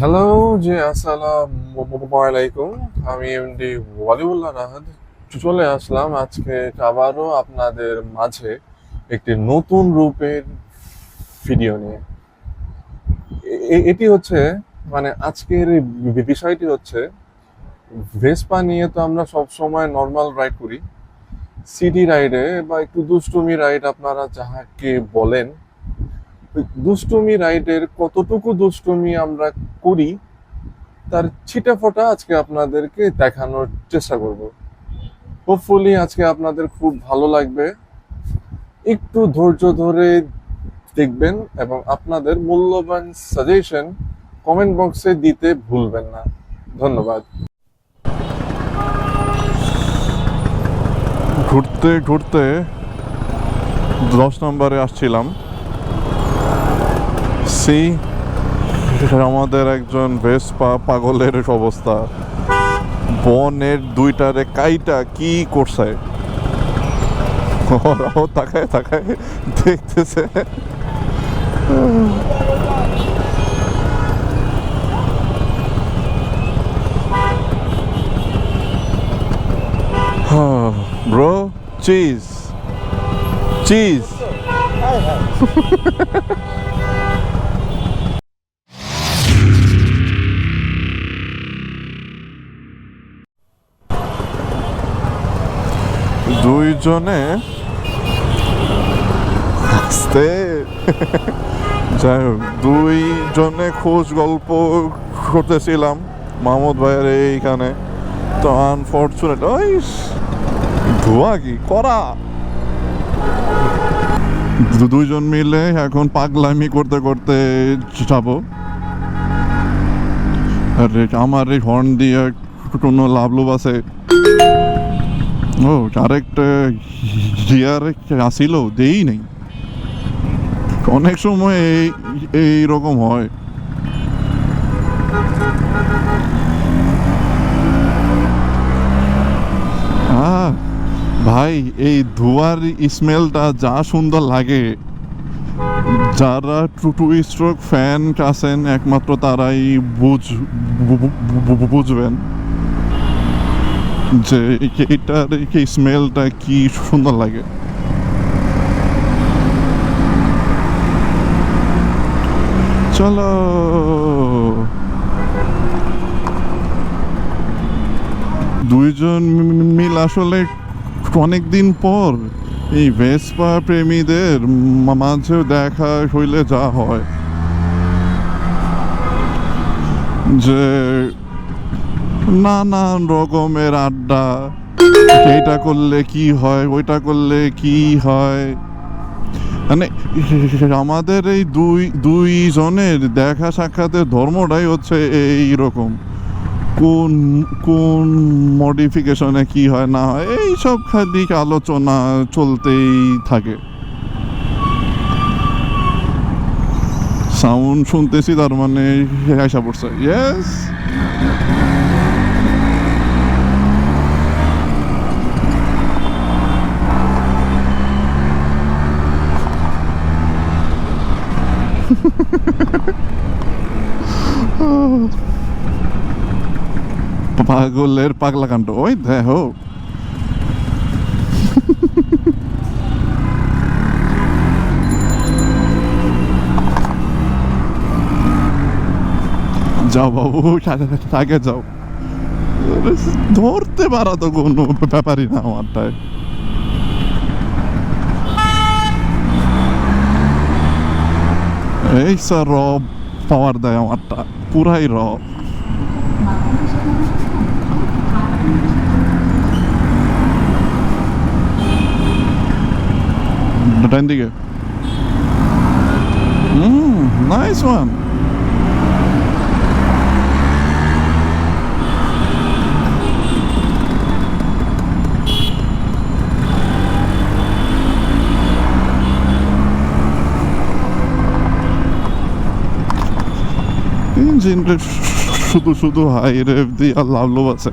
Hello জি, আসসালামু আলাইকুম আমি এমডি ওয়ালিউল্লাহ নাহাদ। চলে আসলাম আজকে আবারও আপনাদের মাঝে একটি নতুন রূপের ভিডিও নিয়ে। এটি হচ্ছে মানে আজকের বিষয়টি হচ্ছে ভেসপা নিয়ে তো আমরা সব সময় নর্মাল রাইড করি। সিটি রাইডে বা একটু দুষ্টুমি রাইড আপনারা যাহাকে বলেন দুষ্টুমি রাইডের কতটুকু দুষ্টুমি আমরা করি, তার ছিটা ফোটা আজকে আপনাদেরকে দেখানোর চেষ্টা করব। হোপফুলি আজকে আপনাদের খুব ভালো লাগবে। একটু ধৈর্য ধরে দেখবেন এবং আপনাদের মূল্যবান সাজেশন কমেন্ট বক্সে দিতে ভুলবেন না। ধন্যবাদ। ঘুরতে ঘুরতে দশ নম্বরে আসছিলাম। সি আমাদের একজন বেশ পাগলের অবস্থা। বনের দুইটারে কাইটা কি করছে? ওরাও তাকায় তাকায় দেখতেছে। ব্রো, চিজ চিজ। দুইজনে আস্তে যাই হোক, দুইজনে খোঁজ গল্প করতেছিলাম মাহমুদ ভাইয়ের এইখানে। তো আনফর্চুনেট ওই ধোয়া কি? করা দু- দুইজন মিলে এখন পাগলামি করতে করতে যাব। আমার এই হর্ন দিয়ে কোনো লাভ লোভ আছে? ও আরেকটা গিয়ার আসিল দেই নেই। অনেক সময় এই এইরকম হয়। ভাই, এই ধোয়ার স্মেলটা যা সুন্দর লাগে। যারা টু টু স্ট্রোক ফ্যান আছেন, একমাত্র তারাই বুঝ বুঝবেন। যে এইটার, এই স্মেলটা কি সুন্দর লাগে। চলো। দুইজন মিল, আসলে অনেক দিন পর এই ভেসপা প্রেমীদের মাঝে দেখা হইলে যা হয়। যে নানান রকমের আড্ডা। এইটা করলে কি হয়, ওইটা করলে কি হয়? মানে আমাদের এই দুই, দুইজনের দেখা সাক্ষাতের ধর্মটাই হচ্ছে এই রকম কোন কোন মডিফিকেশনে কি হয়, না হয়, এইসব খালি আলোচনা চলতেই থাকে। সাউন্ড শুনতেছি, তার মানে পড়ছে। ইয়েস পাগলের পাগলা কাণ্ড। ওই দেখো। যাও বাবু আগে যাও। ধরতে পারা তো কোনো ব্যাপারই না আমারটায় এই স্যার, রব, পাওয়ার দেয় আমারটা। পুরাই র ডান দিকে হুম নাইস ওয়ান ইঞ্জিনটা শুধু শুধু হাই রেভ দিয়ে লাভ লোভ আছে।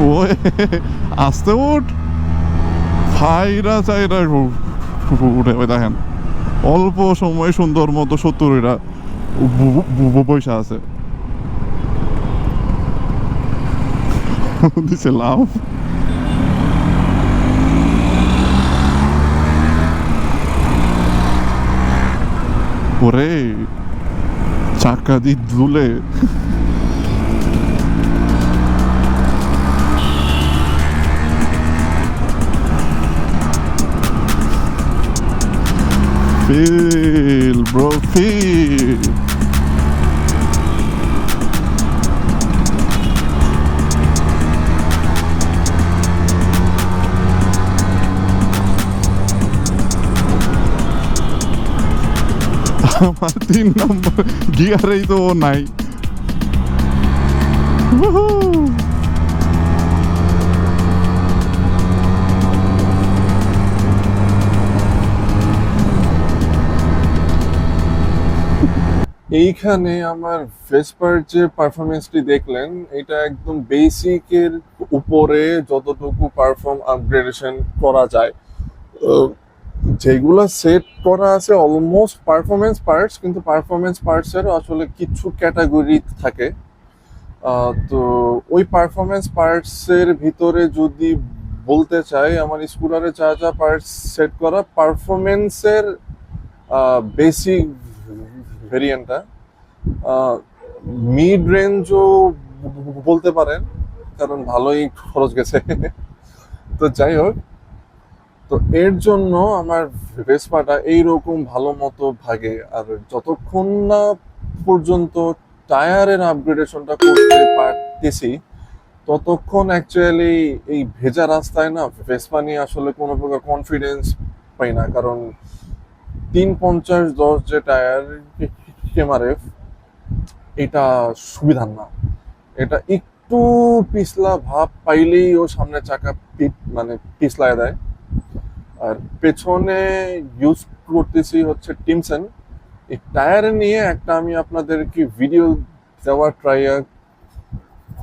ওই আস্তে উঠ। ফাইরা চাইরা উঠে দেখেন। অল্প সময় সুন্দর মতো সত্তরীরা পয়সা আছে। দিছে লাভ। ওরে, চাকা দি দুলে। Feel, bro, feel. আমার তিন নম্বর গিয়ারেই তো ও নাই এইখানে আমার ভেসপার যে পারফরমেন্সটি দেখলেন, এটা একদম বেসিকের উপরে যতটুকু পারফর্ম আপগ্রেডেশন করা যায়। যেগুলো সেট করা আছে অলমোস্ট পারফরমেন্স পার্টস কিন্তু পারফরমেন্স পার্টসের আসলে কিছু ক্যাটাগরি থাকে। তো ওই পারফরমেন্স পার্টসের ভিতরে যদি বলতে চাই, আমার স্কুটারে যা যা পার্টস সেট করা পারফরমেন্সের বেসিক ভেরিয়েন্টটা মিড রেঞ্জও বলতে পারেন, কারণ ভালোই খরচ গেছে। তো যাই হোক, তো এর জন্য আমার ভেসপাটা এইরকম ভালো মতো ভাগে। আর যতক্ষণ না পর্যন্ত টায়ারের আপগ্রেডেশনটা করতে পারতেছি, ততক্ষণ অ্যাকচুয়ালি এই ভেজা রাস্তায় না ভেসপা নিয়ে আসলে কোনো প্রকার কনফিডেন্স পাই না। কারণ তিন পঞ্চাশ দশ যে টায়ার কেমারেফ এটা সুবিধার না। এটা একটু পিছলা ভাব পাইলেই ও সামনে চাকা মানে পিছলায় দেয়। আর পেছনে ইউজ করতেছি হচ্ছে টিমসেন এই টায়ার নিয়ে একটা আমি আপনাদেরকে ভিডিও দেওয়ার ট্রাই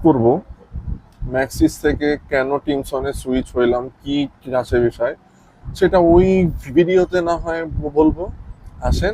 করব। ম্যাক্সিস থেকে কেন টিমসনে সুইচ হইলাম, কি আছে বিষয়, সেটা ওই ভিডিওতে না হয় বলব। আসেন।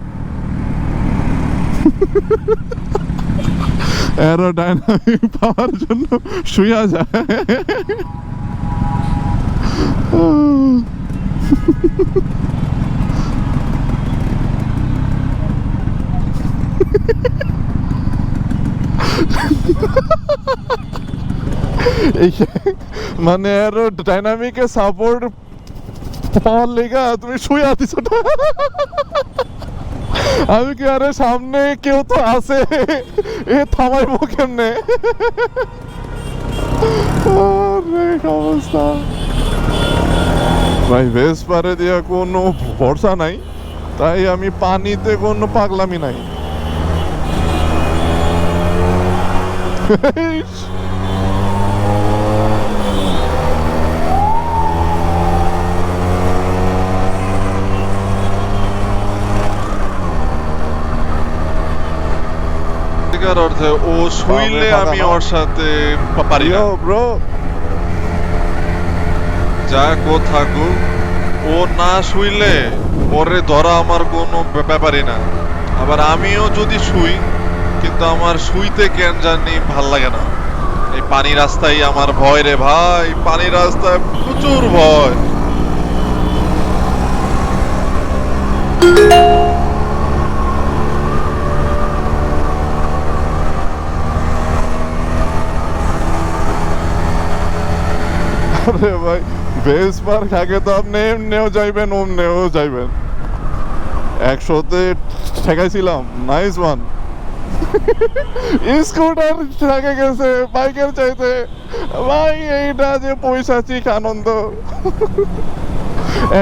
এরোডাইনামিক পাওয়ার জন্য শুয়া যায়। মানে এরোডাইনামিকে সাপোর্ট পাওয়ার লেগা তুমি শুয়ে দিছো না। আমি কি আরে সামনে কেউ তো আছে? এ থামাইবো কেমনে? অবস্থা? ভাই বেশ পারে দিয়া কোনো ভরসা নাই, তাই আমি পানিতে কোনো পাগলামি নাই। অর্থে ও শুইলে আমি ওর সাথে পারি না। Yo, bro. যাক ও থাকুক ও না শুইলে ওরে ধরা আমার কোনো ব্যাপারই না। আবার আমিও যদি শুই কিন্তু আমার শুইতে কেন জানি ভালো লাগে না। এই পানি রাস্তায় আমার ভয় রে ভাই পানি রাস্তায় প্রচুর ভয়। আরে ভাই। বেস পার্ক আগে তো আপনি এমনিও যাইবেন, অমনেও যাইবেন। একশোতে ঠেকাইছিলাম। নাইস ওয়ান স্কুটার ঠেকে গেছে বাইকের চাইতে। ভাই, এইটা যে পয়সা চিক আনন্দ।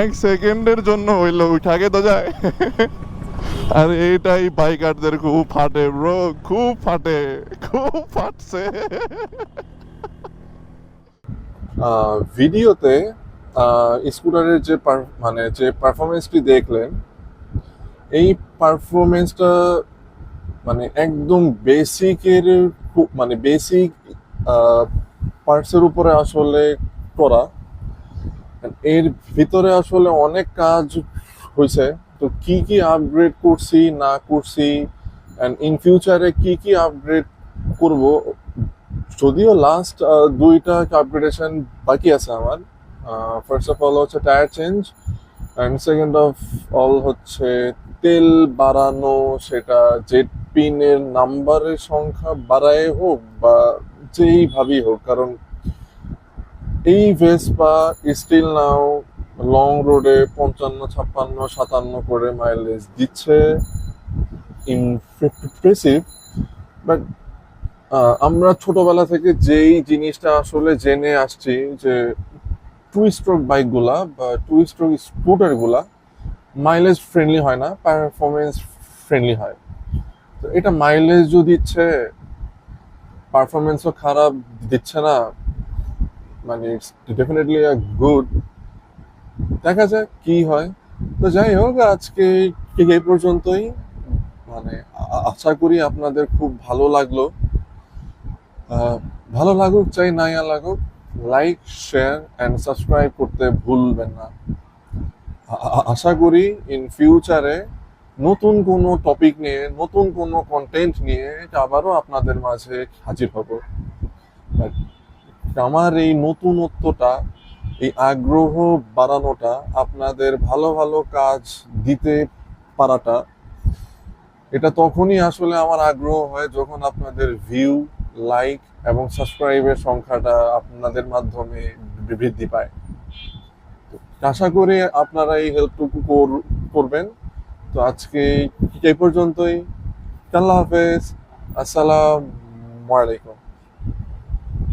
এক সেকেন্ডের জন্য হইল, ঠাকে তো যায়। আর এইটাই বাইকারদের খুব ফাটে ব্রো খুব ফাটে, খুব ফাটছে। ভিডিওতে স্কুটারের যে মানে যে পারফরমেন্সটি দেখলেন, এই পারফরমেন্সটা মানে একদম বেসিকের খুব- মানে বেসিক পার্টসের উপরে আসলে করা। এর ভিতরে আসলে অনেক কাজ হয়েছে তো কি কি আপগ্রেড করছি, না করছি অ্যান্ড ইন ফিউচারে কি কি আপগ্রেড করব যদিও লাস্ট দুইটা আপগ্রেডেশন বাকি আছে আমার। ফার্স্ট অফ অল হচ্ছে tyre change and second of all হচ্ছে তেল বাড়ানো, সেটা জেট পিনের নাম্বারের সংখ্যা বাড়ায় হোক বা যেইভাবেই হোক, কারণ এই ভেসপা স্টিল নাও লং রোডে পঞ্চান্ন, ছাপ্পান্ন, সাতান্ন করে মাইলেজ দিচ্ছে। ইমপ্রেসিভ বাট আমরা ছোটবেলা থেকে যেই জিনিসটা আসলে জেনে আসছি যে টু স্ট্রোক বাইকগুলা বা টু স্ট্রোক স্কুটারগুলা মাইলেজ ফ্রেন্ডলি হয় না পারফরমেন্স ফ্রেন্ডলি হয়। তো এটা মাইলেজও দিচ্ছে পারফরমেন্সও খারাপ দিচ্ছে না মানে ইটস ডেফিনেটলি আ গুড দেখা যাক কি হয়। তো যাই হোক, আজকে এই পর্যন্তই। মানে আশা করি আপনাদের খুব ভালো লাগল। ভালো লাগুক, চাই নাই লাগুক লাইক শেয়ার অ্যান্ড সাবস্ক্রাইব করতে ভুলবেন না। আশা করি ইন ফিউচারে নতুন কোনো টপিক নিয়ে, নতুন কোনো কন্টেন্ট নিয়ে আবারও আপনাদের মাঝে হাজির হব। আমার এই নতুনত্বটা, এই আগ্রহ বাড়ানোটা, আপনাদের ভালো ভালো কাজ দিতে পারাটা, এটা তখনই আসলে আমার আগ্রহ হয় যখন আপনাদের ভিউ লাইক এবং সাবস্ক্রাইবের সংখ্যাটা আপনাদের মাধ্যমে বৃদ্ধি পায়। আশা করি আপনারা এই হেল্পটুকু কর- করবেন। তো আজকে এই পর্যন্তই। আল্লাহ হাফেজ। আসসালামু আলাইকুম।